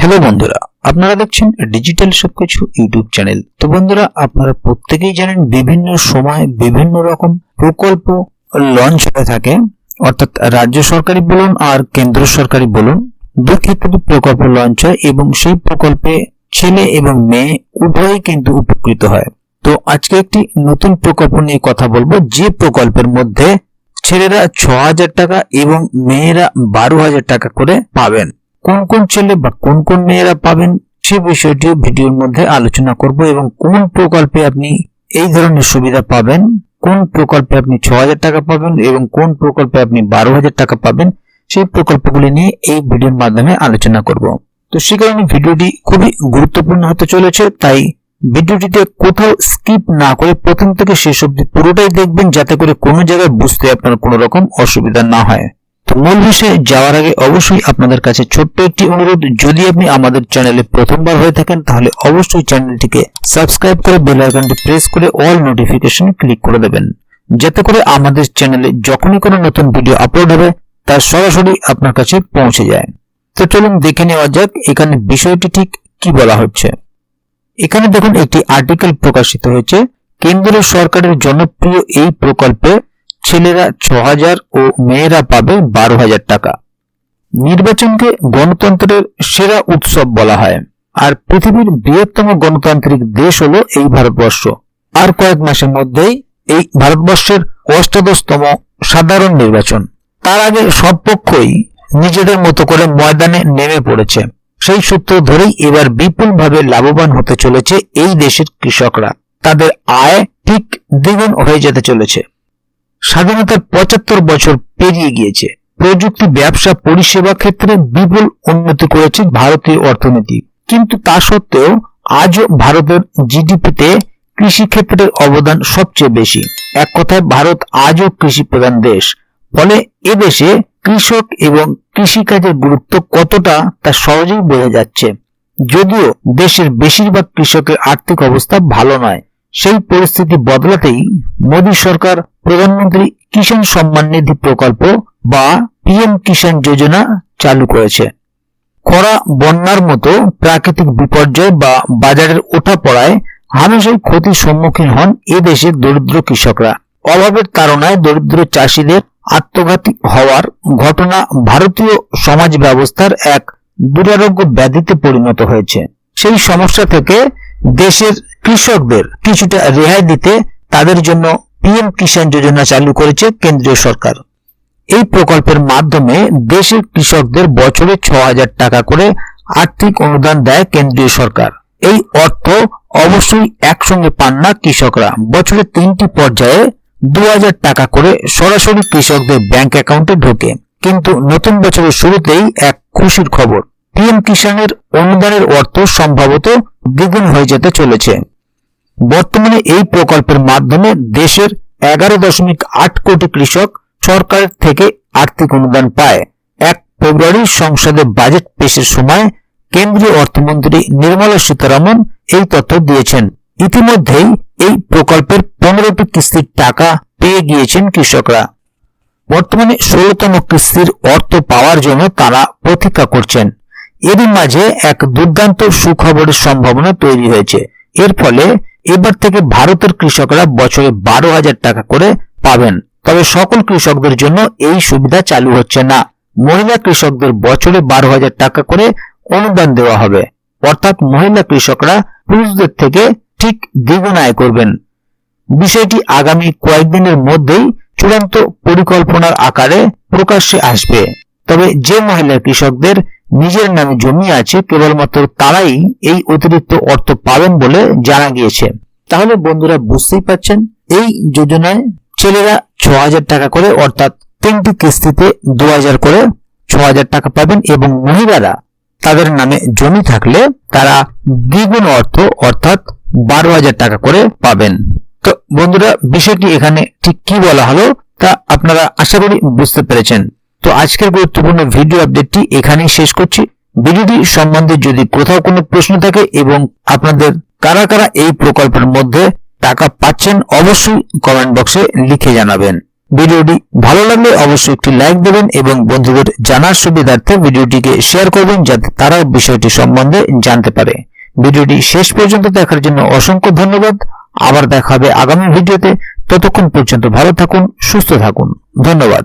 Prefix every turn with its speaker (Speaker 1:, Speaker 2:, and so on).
Speaker 1: Hello বন্ধুরা, আপনারা দেখছেন ডিজিটাল সবকিছু ইউটিউব চ্যানেল। তো বন্ধুরা, আপনারা প্রত্যেকেই জানেন বিভিন্ন সময় বিভিন্ন রকম প্রকল্প লঞ্চ হয়ে থাকে। অর্থাৎ রাজ্য সরকারি বলুন আর কেন্দ্র সরকারি বলুন, দু ক্ষেত্রে প্রকল্প লঞ্চ হয় এবং সেই প্রকল্পে ছেলে এবং মেয়ে উভয়ই কিন্তু উপকৃত হয়। তো আজকে একটি নতুন প্রকল্প নিয়ে কথা বলব। যে প্রকল্পের মধ্যে ছেলেরা ছ হাজার টাকা এবং মেয়েরা বারো হাজার টাকা করে পাবেন। কোন কোন ছেলে বা কোন কোন মেয়েরা পাবেন সে বিষয়টিও ভিডিওর মধ্যে আলোচনা করব এবং কোন প্রকল্পে আপনি এই ধরনের সুবিধা পাবেন, কোন প্রকল্পে আপনি ছ হাজার টাকা পাবেন এবং কোন প্রকল্পে আপনি বারো হাজার টাকা পাবেন, সেই প্রকল্পগুলি নিয়ে এই ভিডিওর মাধ্যমে আলোচনা করব। তো সে কারণে ভিডিওটি খুবই গুরুত্বপূর্ণ হতে চলেছে, তাই ভিডিওটিতে কোথাও স্কিপ না করে প্রথম থেকে শেষ অবধি পুরোটাই দেখবেন, যাতে করে কোনো জায়গায় বুঝতে আপনার কোনো রকম অসুবিধা না হয়। তো মূল বিষয়ে যাওয়ার আগে অবশ্যই আপনাদের কাছে ছোট্ট একটি অনুরোধ, যদি আপনি আমাদের চ্যানেলে প্রথমবার হয়ে থাকেন, তাহলে অবশ্যই চ্যানেলটিকে সাবস্ক্রাইব করে বেল আইকনটি প্রেস করে অল নোটিফিকেশন ক্লিক করে দেবেন। যাতে করে আমাদের চ্যানেলে যখনই কোনো নতুন ভিডিও আপলোড হবে, তা সরাসরি আপনার কাছে পৌঁছে যায়। তো চলুন দেখে নেওয়া যাক এখানে বিষয়টি ঠিক কি বলা হচ্ছে। এখানে দেখুন, একটি আর্টিকেল প্রকাশিত হয়েছে। কেন্দ্র সরকারের জনপ্রিয় এই প্রকল্পে ছেলেরা ছ হাজার ও মেয়েরা পাবে বারো হাজার টাকা। নির্বাচনকে গণতন্ত্রের সেরা উৎসব বলা হয়। আর পৃথিবীর বৃহত্তম গণতান্ত্রিক দেশ হলো এই ভারতবর্ষ। আর কয়েক মাসের মধ্যেই এই ভারতবর্ষের অষ্টাদশতম সাধারণ নির্বাচন। তার আগে সব পক্ষই নিজেদের মতো করে ময়দানে নেমে পড়েছে। সেই সূত্র ধরেই এবার বিপুলভাবে লাভবান হতে চলেছে এই দেশের কৃষকরা। তাদের আয় ঠিক দ্বিগুণ হয়ে যেতে চলেছে। স্বাধীনতার পঁচাত্তর বছর পেরিয়ে গিয়েছে। প্রযুক্তি, ব্যবসা, পরিষেবা ক্ষেত্রে বিপুল উন্নতি করেছে ভারতীয় অর্থনীতি। কিন্তু তা সত্ত্বেও আজও ভারতের জিডিপিতে কৃষি ক্ষেত্রের অবদান সবচেয়ে বেশি। এক কথায়, ভারত আজও কৃষি প্রধান দেশ। ফলে এদেশে কৃষক এবং কৃষিকাজের গুরুত্ব কতটা তা সহজেই বোঝা যাচ্ছে। যদিও দেশের বেশিরভাগ কৃষকের আর্থিক অবস্থা ভালো নয়। সেই পরিস্থিতি বদলাতেই মোদী সরকার প্রধানমন্ত্রী কিষাণ সম্মান নিধি প্রকল্প বা পিএম কিষাণ যোজনা চালু করেছে। খরা, বন্যার মতো প্রাকৃতিক বিপর্যয় বা বাজারের ওঠা পড়ায় হামেশাই ক্ষতির সম্মুখীন হন এ দেশের দরিদ্র কৃষকরা। অভাবের তাড়নায় দরিদ্র চাষিদের আত্মঘাতী হওয়ার ঘটনা ভারতীয় সমাজ ব্যবস্থার এক দুরারোগ্য ব্যাধিতে পরিণত হয়েছে। সেই সমস্যা থেকে দেশের কৃষকদের কিছুটা রেহাই দিতে তাদের জন্য পিএম কিষাণ যোজনা চালু করেছে কেন্দ্রীয় সরকার। এই প্রকল্পের মাধ্যমে দেশের কৃষকদের বছরে ছ হাজার টাকা করে আর্থিক অনুদান দেয় কেন্দ্রীয় সরকার। এই অর্থ অবশ্যই একসঙ্গে পান না কৃষকরা। বছরে তিনটি পর্যায়ে দু হাজার টাকা করে সরাসরি কৃষকদের ব্যাংক অ্যাকাউন্টে ঢোকে। কিন্তু নতুন বছরের শুরুতেই এক খুশির খবর। পিএম কিষাণের অনুদানের অর্থ সম্ভবত দ্বিগুণ হয়ে যেতে চলেছে। বর্তমানে এই প্রকল্পের মাধ্যমে দেশের এগারো দশমিক আট কোটি কৃষক সরকার থেকে আর্থিক অনুদান পায়। এক ফেব্রুয়ারি সংসদে বাজেট পেশের সময় কেন্দ্রীয় অর্থমন্ত্রী নির্মলা সীতারামন এই তথ্য দিয়েছেন। ইতিমধ্যেই এই প্রকল্পের পনেরোটি কিস্তির টাকা পেয়ে গিয়েছেন কৃষকরা। বর্তমানে ষোলতম কিস্তির অর্থ পাওয়ার জন্য তারা প্রতীক্ষা করছেন। এরই মাঝে এক দুর্দান্ত সুখবরের সম্ভাবনা তৈরি হয়েছে। এর ফলে এবার থেকে ভারতের কৃষকরা বছরে বারো হাজার টাকা করে পাবেন। তবে সকল কৃষকদের জন্য এই সুবিধা চালু হচ্ছে না। মহিলা কৃষকদের বছরে বারো হাজার টাকা করে অনুদান দেওয়া হবে। অর্থাৎ মহিলা কৃষকরা পুরুষদের থেকে ঠিক দ্বিগুণ আয় করবেন। বিষয়টি আগামী কয়েকদিনের মধ্যেই চূড়ান্ত পরিকল্পনার আকারে প্রকাশ্যে আসবে। তবে যে মহিলা কৃষকদের নিজের নামে জমি আছে, কেবলমাত্র তারাই এই অতিরিক্ত অর্থ পাবেন বলে জানা গিয়েছে। তাহলে বন্ধুরা বুঝতেই পাচ্ছেন এই যোজনায় ছেলেরা ছ হাজার টাকা করে, অর্থাৎ তিনটি কিস্তিতে দু হাজার করে ছ হাজার টাকা পাবেন এবং মহিলারা তাদের নামে জমি থাকলে তারা দ্বিগুণ অর্থ, অর্থাৎ বারো হাজার টাকা করে পাবেন। তো বন্ধুরা, বিষয়টি এখানে ঠিক কি বলা হলো তা আপনারা আশা করি বুঝতে পেরেছেন। তো আজকের গুরুত্বপূর্ণ ভিডিও আপডেটটি এখানেই শেষ করছি। ভিডিওটি সম্বন্ধে যদি কোথাও কোনো প্রশ্ন থাকে এবং আপনাদের কারা কারা এই প্রকল্পের মধ্যে টাকা পাচ্ছেন, অবশ্যই কমেন্ট বক্সে লিখে জানাবেন। ভিডিওটি ভালো লাগলে অবশ্যই একটি লাইক দেবেন এবং বন্ধুদের জানার সুবিধার্থে ভিডিওটিকে শেয়ার করবেন যাতে তারাও বিষয়টি সম্বন্ধে জানতে পারে। ভিডিওটি শেষ পর্যন্ত দেখার জন্য অসংখ্য ধন্যবাদ। আবার দেখা হবে আগামী ভিডিওতে ততক্ষণ পর্যন্ত ভালো থাকুন, সুস্থ থাকুন। ধন্যবাদ।